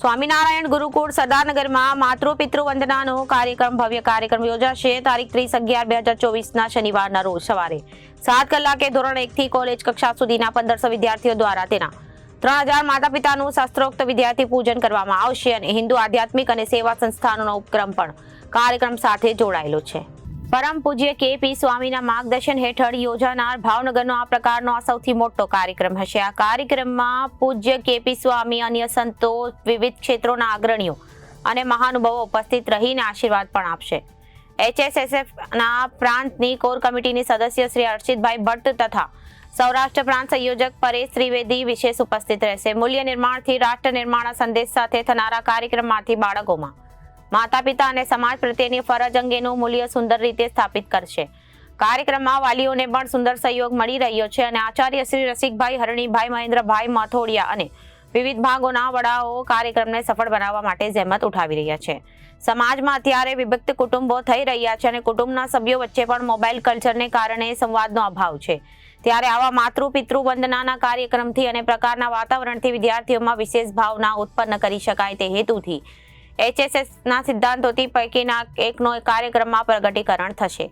સ્વામિનારાયણ ગુરુકુળ સરદારનગરમાં માતૃ પિતૃ વંદનાનો કાર્યક્રમ, ભવ્ય કાર્યક્રમ યોજાશે. તારીખ ત્રીસ અગિયાર બે હજાર ચોવીસના શનિવારના રોજ સવારે સાત કલાકે ધોરણ એકથી કોલેજ કક્ષા સુધીના પંદરસો વિદ્યાર્થીઓ દ્વારા તેના ત્રણ હજાર માતા પિતાનું શાસ્ત્રોક્ત વિદ્યાર્થી પૂજન કરવામાં આવશે અને હિન્દુ આધ્યાત્મિક અને સેવા સંસ્થાનોનો ઉપક્રમ પણ કાર્યક્રમ સાથે જોડાયેલો છે. પરમ પૂજ્ય કે પી સ્વામીના માર્ગદર્શન હેઠળ યોજાનાર ભાવનગરનો આ પ્રકારનો આ સૌથી મોટો કાર્યક્રમ હશે. આ કાર્યક્રમમાં પૂજ્ય કે પી સ્વામી, અન્ય સંતો, વિવિધ ક્ષેત્રોના અગ્રણીઓ અને મહાનુભાવો ઉપસ્થિત રહીને આશીર્વાદ પણ આપશે. એચએસએસએફના પ્રાંતની કોર કમિટીની સદસ્ય શ્રી હર્ષિતભાઈ ભટ્ટ તથા સૌરાષ્ટ્ર પ્રાંત સંયોજક પરેશ ત્રિવેદી વિશેષ ઉપસ્થિત રહેશે. મૂલ્ય નિર્માણથી રાષ્ટ્ર નિર્માણના સંદેશ સાથે થનારા કાર્યક્રમમાંથી બાળકોમાં માતા પિતા અને સમાજ પ્રત્યેની ફરજ અંગેનું મૂલ્ય સુંદર રીતે સ્થાપિત કરશે. કાર્યક્રમમાં વાલીઓને પણ સુંદર સહયોગ મળી રહ્યો છે અને આચાર્ય શ્રી રસિકભાઈ હરણીભાઈ, મહેન્દ્રભાઈ માથોડિયા અને વિવિધ ભાગોના વડાઓ કાર્યક્રમને સફળ બનાવવા માટે જહેમત ઉઠાવી રહ્યા છે. સમાજમાં અત્યારે વિભક્ત કુટુંબો થઈ રહ્યા છે અને કુટુંબના સભ્યો વચ્ચે પણ મોબાઈલ કલ્ચરને કારણે સંવાદનો અભાવ છે. ત્યારે આવા માતૃ પિતૃ વંદનાના કાર્યક્રમથી અને પ્રકારના વાતાવરણથી વિદ્યાર્થીઓમાં વિશેષ ભાવના ઉત્પન્ન કરી શકાય તે હેતુથી એચએસએસના સિદ્ધાંતોથી પૈકીના એકનો કાર્યક્રમમાં પ્રગટીકરણ થશે.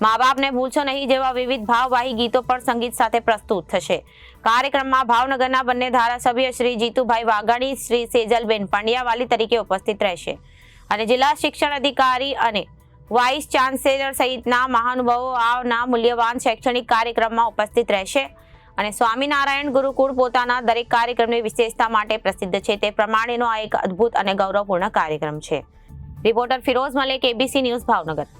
મા બાપને ભૂલશો નહીં જેવા વિવિધ ભાવવાહી ગીતો પણ સંગીત સાથે પ્રસ્તુત થશે. કાર્યક્રમમાં ભાવનગરના બંને ધારાસભ્ય શ્રી જીતુભાઈ વાઘાણી, શ્રી સેજલબેન પંડ્યાવાલી તરીકે ઉપસ્થિત રહેશે અને જિલ્લા શિક્ષણ અધિકારી અને વાઇસ ચાન્સેલર સહિતના મહાનુભાવો આવના મૂલ્યવાન શૈક્ષણિક કાર્યક્રમમાં ઉપસ્થિત રહેશે. અને સ્વામિનારાયણ ગુરુકુળ પોતાના દરેક કાર્યક્રમની વિશેષતા માટે પ્રસિદ્ધ છે. તે પ્રમાણેનો આ એક અદ્ભુત અને ગૌરવપૂર્ણ કાર્યક્રમ છે. Reporter Firoz Malek ABC news Bhavnagar.